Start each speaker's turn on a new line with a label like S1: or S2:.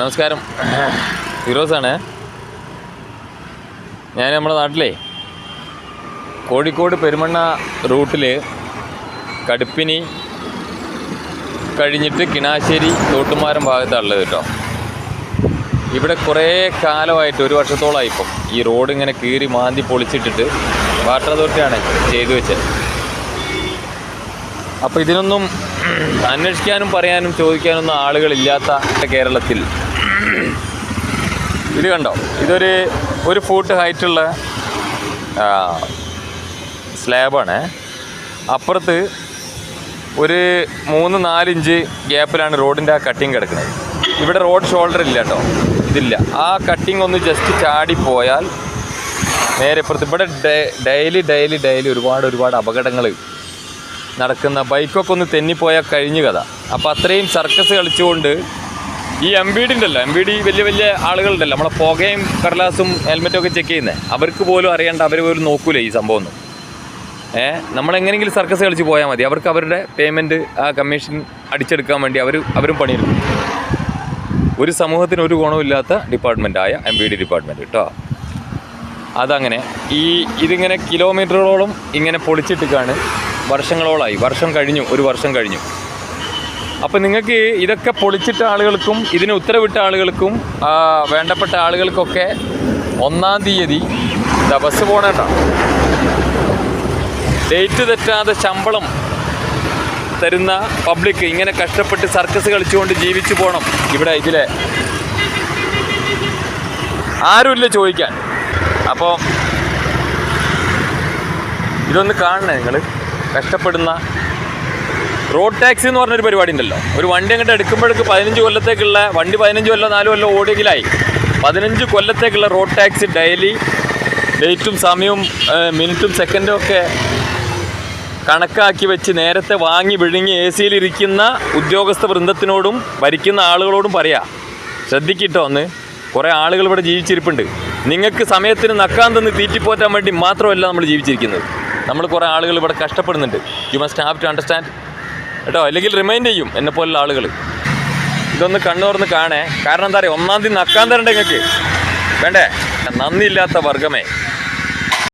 S1: നമസ്കാരം. ഫിറോസാണ്. ഞാൻ നമ്മുടെ നാട്ടിലെ കോഴിക്കോട് പെരുമണ്ണ റൂട്ടിൽ കടുപ്പിനി കഴിഞ്ഞിട്ട് കിണാശ്ശേരി തോട്ടുമാരം ഭാഗത്താണുള്ളത് കേട്ടോ. ഇവിടെ കുറേ കാലമായിട്ട് ഒരു വർഷത്തോളമായി ഇപ്പം ഈ റോഡ് ഇങ്ങനെ കീറി മാന്തി പൊളിച്ചിട്ടിട്ട് വാട്ടർ അതോറിറ്റിയാണ് ചെയ്തു വെച്ചത്. അപ്പോൾ ഇതിനൊന്നും അന്വേഷിക്കാനും പറയാനും ചോദിക്കാനൊന്നും ആളുകളില്ലാത്ത കേരളത്തിൽ ഇത് കണ്ടോ? ഇതൊരു ഒരു ഫൂട്ട് ഹൈറ്റുള്ള സ്ലാബാണ് അപ്പുറത്ത് ഒരു മൂന്ന് നാലിഞ്ച് ഗ്യാപ്പിലാണ് റോഡിന്റെ ആ കട്ടിങ് കിടക്കുന്നത്. ഇവിടെ റോഡ് ഷോൾഡർ ഇല്ല കേട്ടോ. ഇതില്ല. ആ കട്ടിങ് ഒന്ന് ജസ്റ്റ് ചാടിപ്പോയാൽ നേരെ ഇപ്പുറത്ത് ഇവിടെ ഡെയിലി ഡെയിലി ഡെയിലി ഒരുപാട് ഒരുപാട് അപകടങ്ങൾ നടക്കുന്ന ബൈക്കൊക്കെ ഒന്ന് തെന്നിപ്പോയാൽ കഴിഞ്ഞു കഥ. അപ്പോൾ അത്രയും സർക്കസ് കളിച്ചുകൊണ്ട് ഈ എം ബി ഡി ഉണ്ടല്ലോ എം ബി ഡി വലിയ വലിയ ആളുകളുണ്ടല്ലോ നമ്മളെ പുകയും കടലാസും ഹെൽമെറ്റും ഒക്കെ ചെക്ക് ചെയ്യുന്നത് അവർക്ക് പോലും അറിയാണ്ട് അവർ പോലും നോക്കൂലേ ഈ സംഭവം ഒന്നും. ഏഹ് നമ്മളെങ്ങനെയെങ്കിലും സർക്കസ് കളിച്ച് പോയാൽ മതി. അവർക്ക് അവരുടെ പേയ്മെന്റ് ആ കമ്മീഷൻ അടിച്ചെടുക്കാൻ വേണ്ടി അവർ അവരും പണിയെടുക്കും. ഒരു സമൂഹത്തിന് ഒരു ഗുണമില്ലാത്ത ഡിപ്പാർട്ട്മെന്റായ എം ബി ഡി ഡിപ്പാർട്ട്മെന്റ് കേട്ടോ അതങ്ങനെ. ഈ ഇതിങ്ങനെ കിലോമീറ്ററുകളോളം ഇങ്ങനെ പൊളിച്ചിട്ടിക്കാണ്. വർഷങ്ങളോളായി. വർഷം കഴിഞ്ഞു. ഒരു വർഷം കഴിഞ്ഞു. അപ്പം നിങ്ങൾക്ക് ഇതൊക്കെ പൊളിച്ചിട്ട ആളുകൾക്കും ഇതിന് ഉത്തരവിട്ട ആളുകൾക്കും വേണ്ടപ്പെട്ട ആളുകൾക്കൊക്കെ ഒന്നാം തീയതി ബസ് പോകണേട്ടോ ഡേറ്റ് തെറ്റാതെ ശമ്പളം തരുന്ന പബ്ലിക് ഇങ്ങനെ കഷ്ടപ്പെട്ട് സർക്കസ് കളിച്ചുകൊണ്ട് ജീവിച്ചു പോകണം ഇവിടെ ഇതിലെ. ആരുമില്ല ചോദിക്കാൻ. അപ്പോൾ ഇതൊന്ന് കാണണേ നിങ്ങൾ കഷ്ടപ്പെടുന്ന റോഡ് ടാക്സി എന്ന് പറഞ്ഞൊരു പരിപാടി ഉണ്ടല്ലോ. ഒരു വണ്ടി അങ്ങോട്ട് എടുക്കുമ്പോഴേക്ക് പതിനഞ്ച് കൊല്ലത്തേക്കുള്ള വണ്ടി പതിനഞ്ച് കൊല്ലം നാല് കൊല്ലം ഓടിയെങ്കിലായി. പതിനഞ്ച് കൊല്ലത്തേക്കുള്ള റോഡ് ടാക്സി ഡെയിലി ഡേറ്റും സമയവും മിനിറ്റും സെക്കൻഡും ഒക്കെ കണക്കാക്കി വെച്ച് നേരത്തെ വാങ്ങി വിഴുങ്ങി എ സിയിലിരിക്കുന്ന ഉദ്യോഗസ്ഥ വൃന്ദത്തിനോടും ഭരിക്കുന്ന ആളുകളോടും പറയാം. ശ്രദ്ധിക്കിട്ടോ ഒന്ന്? കുറേ ആളുകൾ ഇവിടെ ജീവിച്ചിരിപ്പുണ്ട്. നിങ്ങൾക്ക് സമയത്തിന് നക്കാൻ തന്ന് തീറ്റിപ്പോറ്റാൻ വേണ്ടി മാത്രമല്ല നമ്മൾ ജീവിച്ചിരിക്കുന്നത്. നമ്മൾ കുറേ ആളുകൾ ഇവിടെ കഷ്ടപ്പെടുന്നുണ്ട്. You must have to understand കേട്ടോ അല്ലെങ്കിൽ റിമൈൻഡ് ചെയ്യും എന്നെ പോലുള്ള ആളുകൾ ഇതൊന്ന് കണ്ണു തുറന്ന് കാണേ. കാരണം എന്താ പറയുക ഒന്നാം തീയതി നക്കാൻ തരണ്ടേ നിങ്ങൾക്ക്. വേണ്ടേ? നന്ദിയില്ലാത്ത വർഗമേ